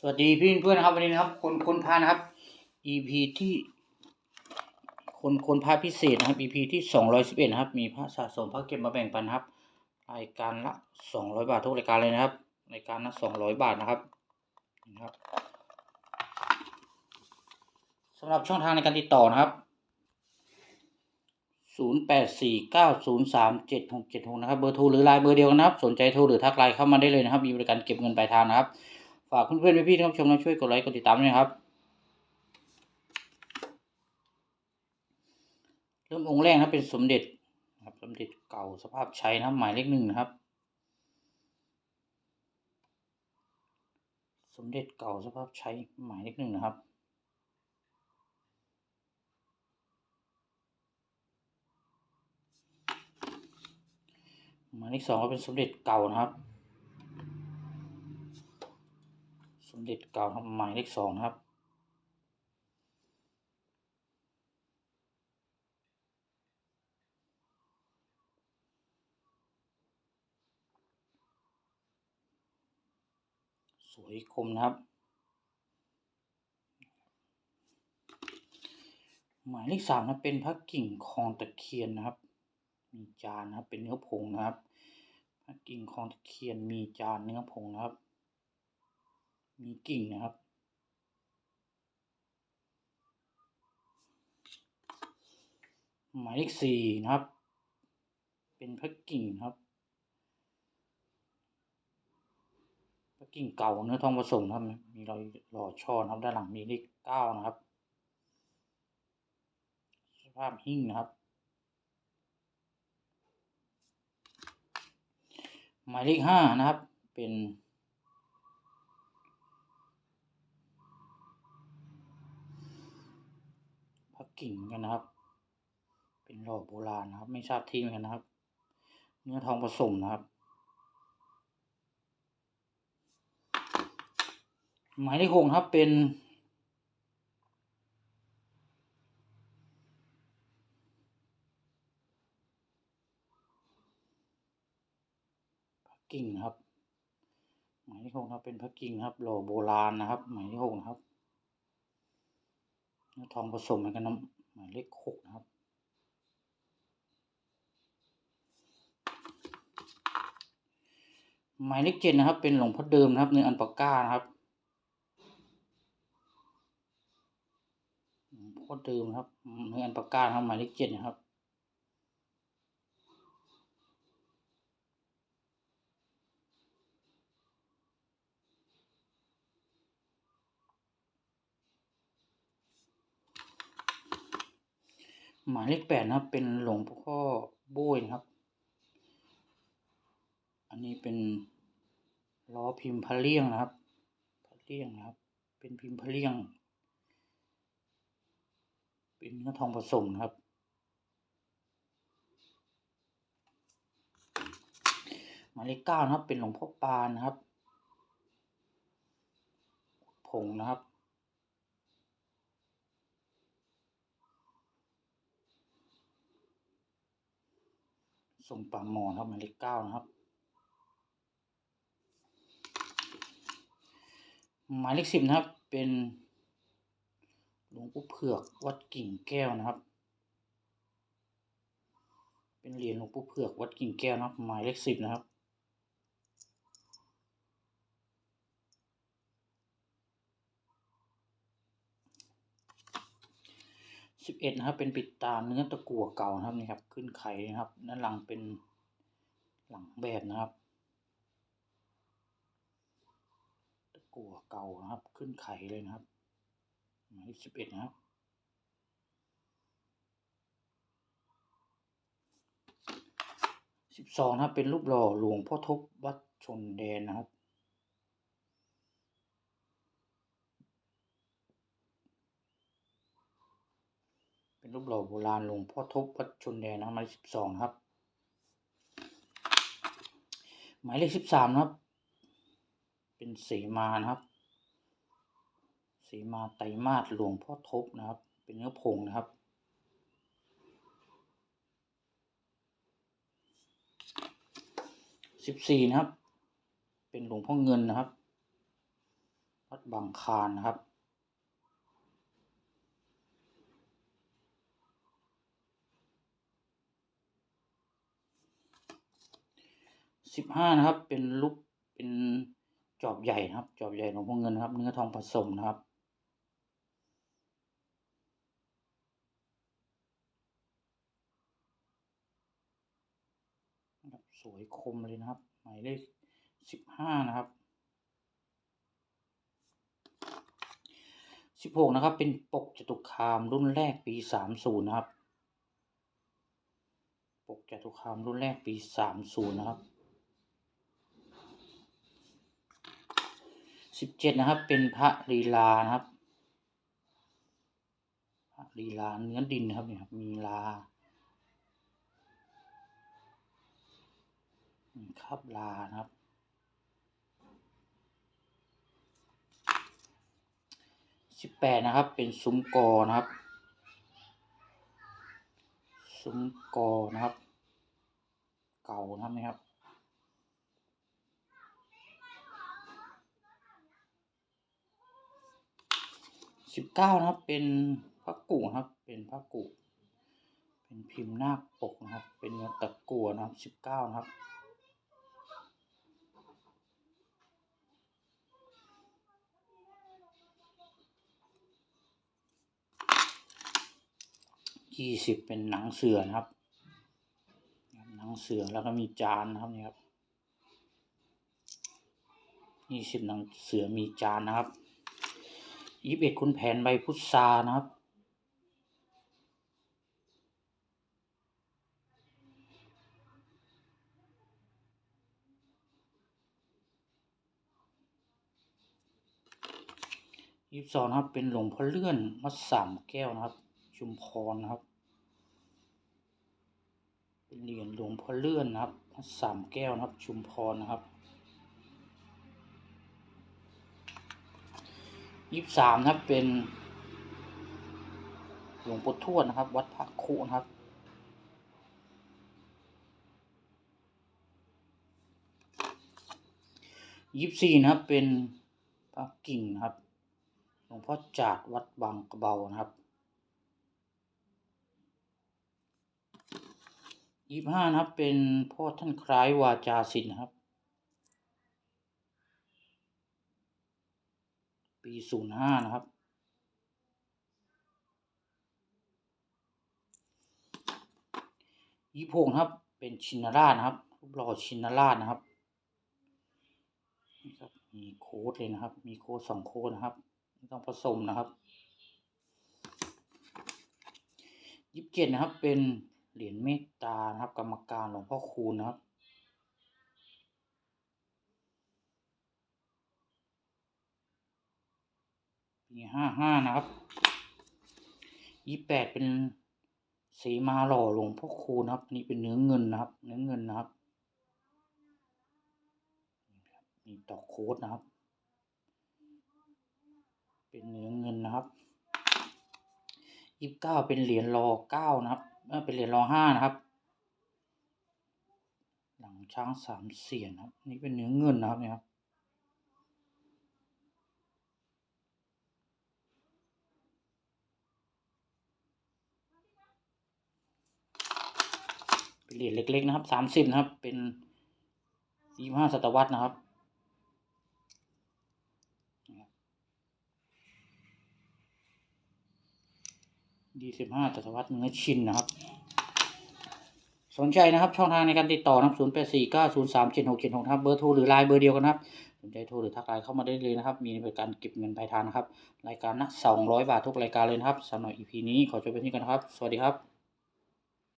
สวัสดีพี่เพื่อนครับวันนี้นะครับ คนคนพานะครับ EP ที่ คนคนพาพิเศษนะครับ EP ที่สองร้อยสิบเอ็ดนะครับ มีพระสะสมพระเก็บมาแบ่งปันครับ รายการละสองร้อยบาททุกรายการเลยนะครับรายการละสองร้อยบาทนะครับนะครับสำหรับช่องทางในการติดต่อนะครับศูนย์แปดสี่เก้าศูนย์สามเจ็ดหกเจ็ดหกนะครับเบอร์โทรหรือไลน์เบอร์เดียวกันนะครับ สนใจโทรหรือทักไลน์เข้ามาได้เลยนะครับ มีบริการเก็บเงินปลายทางนะครับ ฝากเพื่อนๆพี่ๆที่รับชมนะช่วยกดไลค์กดติดตามด้วยครับ เริ่มองค์แรกนะเป็นสมเด็จครับสมเด็จเก่าสภาพใช้นะหมายเลขหนึ่งนะครับ สมเด็จเก่าสภาพใช้หมายเลขหนึ่งนะครับหมายเลขสองก็เป็นสมเด็จเก่านะครับ ส มเด็จเก่าครับหมายเลขสองนะครับ สวยคมนะครับ หมายเลขสามนะเป็นพระกิ่งคองตะเคียนนะครับ มีจานนะครับเป็นเนื้อผงนะครับพระกิ่งคองตะเคียนมีจานเนื้อผงนะครับ มีกิ่งนะครับ หมายเลขสี่นะครับ เป็นพระกิ่งครับพระกิ่งเก่าเนื้อทองผสมครับ มีรอยหล่อช่อนะครับด้านหลังมีเลขเก้านะครับ สภาพหิ้งนะครับหมายเลขห้านะครับ เป็น พระ กิ่งกันนะครับ เป็นหล่อโบราณนะครับ ไม่ทราบที่เหมือนกันนะครับ เนื้อทองผสมนะครับ หมายเลขหกครับเป็นพระกิ่งครับ หมายเลขหกครับเป็นพระกิ่งครับหล่อโบราณนะครับ หมายเลขหกครับ ทองผสมเหมือนกันน้ำหมายเลขหกนะครับ หมายเลขเจ็ดนะครับ เป็นหลวงพ่อเดิมนะครับเนื้ออันปาก้านะครับหลวงพ่อเดิมครับเนื้ออันปาก้านะครับหมายเลขเจ็ดนะครับ หมายเลขแปดนะครับ เป็นหลวงพ่อโบ้ยนะครับ อันนี้เป็นล้อพิมพ์พระเลี่ยงนะครับพระเลี่ยงนะครับ เป็นพิมพ์พระเลี่ยง เป็นเนื้อทองผสมนะครับ หมายเลขเก้านะครับ เป็นหลวงพ่อปานนะครับ ผงนะครับ ทรงป่าหมอนครับหมายเลขเก้านะครับ หมายเลขสิบนะครับ เป็นหลวงปู่เผือกวัดกิ่งแก้วนะครับ เป็นเหรียญหลวงปู่เผือกวัดกิ่งแก้วนะครับ หมายเลขสิบนะครับ สิบเอ็ดนะครับ เป็นปิดตาเนื้อตะกั่วเก่านะครับนี่ครับ ขึ้นไข่นะครับด้านหลังเป็นหลังแบบนะครับ ตะกั่วเก่านะครับ ขึ้นไข่เลยนะครับหมายเลขสิบเอ็ดนะครับสิบสองนะครับเป็นรูปหล่อหลวงพ่อทบวัดชนแดนนะครับ เป็นรูปหล่อโบราณหลวงพ่อทบวัดชนแดนนะครับหมายเลขสิบสองนะครับ หมายเลขสิบสามนะครับ เป็นเสมานะครับเสมาไตมาสหลวงพ่อทบนะครับ เป็นเนื้อผงนะครับ สิบสี่นะครับ เป็นหลวงพ่อเงินนะครับ วัดบางคานนะครับ สิบห้านะครับ เป็นลูกเป็นจอบใหญ่นะครับ จอบใหญ่หลวงพ่อเงินนะครับ เนื้อทองผสมนะครับนะครับสวยคมเลยนะครับ หมายเลขสิบห้านะครับสิบหกนะครับ เป็นปกจตุคามรุ่นแรกปีสามศูนย์นะครับ ปกจตุคามรุ่นแรกปีสามศูนย์นะครับ สิบเจ็ดนะครับ เป็นพระลีลานะครับ พระลีลาเนื้อดินนะครับเนี่ยมีลาคราบลานะครับสิบแปดนะครับ เป็นซุ้มกอนะครับ ซุ้มกอนะครับ เก่านะครับนะครับ สิบเก้านะครับ เป็นพระกุนะครับ เป็นพระกุเป็นพิมพ์หน้าปกนะครับ เป็นเนื้อตะกั่วนะครับสิบเก้านะครับยี่สิบเป็นหนังเสือนะครับ หนังเสือแล้วก็มีจานนะครับนี่ครับยี่สิบหนังเสือมีจานนะครับ ยี่สิบเอ็ดคุณแผนใบพุทรานะครับ ยี่สิบสองครับ เป็นหลวงพ่อเลื่อนวัดสามแก้วนะครับ ชุมพรนะครับ เป็นเหรียญหลวงพ่อเลื่อนนะครับวัดสามแก้วนะครับ ชุมพรนะครับ ยี่สิบสามนะครับเป็น หลวงปู่ทวดนะครับ วัดพระคุนะครับยี่สิบสี่นะครับเป็นพระกิ่งนะครับ หลวงพ่อจาดวัดบางกระเบานะครับยี่ห้านะครับเป็นพ่อท่านคล้ายวาจาศิลป์นะครับ ศูนย์ห้านะครับ ยี่หกนะครับ เป็นชินราชนะครับรูปหล่อชินราชนะครับนี่ครับ มีโค้ดเลยนะครับ มีโค้ดสองโค้ดนะครับ ไม่ต้องผสมนะครับยี่สิบเจ็ดนะครับ เป็นเหรียญเมตตานะครับ กรรมการหลวงพ่อคูณนะครับ ปีห้าห้านะครับยี่แปดเป็นสีมาหล่อหลวงพ่อคูณนะครับ นี่เป็นเนื้อเงินนะครับ เนื้อเงินนะครับมีต่อโค้ดนะครับ เป็นเนื้อเงินนะครับยี่สิบเก้าเป็นเหรียญรอเก้านะครับเออเป็นเหรียญรอห้านะครับ หลังช้างสามเสียนครับ นี่เป็นเนื้อเงินนะครับเนี่ยครับ เหรียญเล็ก ๆ นะครับสามสิบนะครับ เป็นยี่ห้าศตวรรษนะครับยี่สิบห้าศตวรรษเนื้อชินนะครับ สนใจนะครับ ช่องทางในการติดต่อนะครับศูนย์แปดสี่เก้าศูนย์สามเจ็ดหกเจ็ดหกครับเบอร์โทรหรือไลน์เบอร์เดียวกันนะครับสนใจโทรหรือทักไลน์เข้ามาได้เลยนะครับ มีบริการเก็บเงินปลายทางนะครับ รายการละสองร้อยบาททุกรายการเลยนะครับสำหรับ EP นี้ขอจบไปที่กันครับ สวัสดีครับ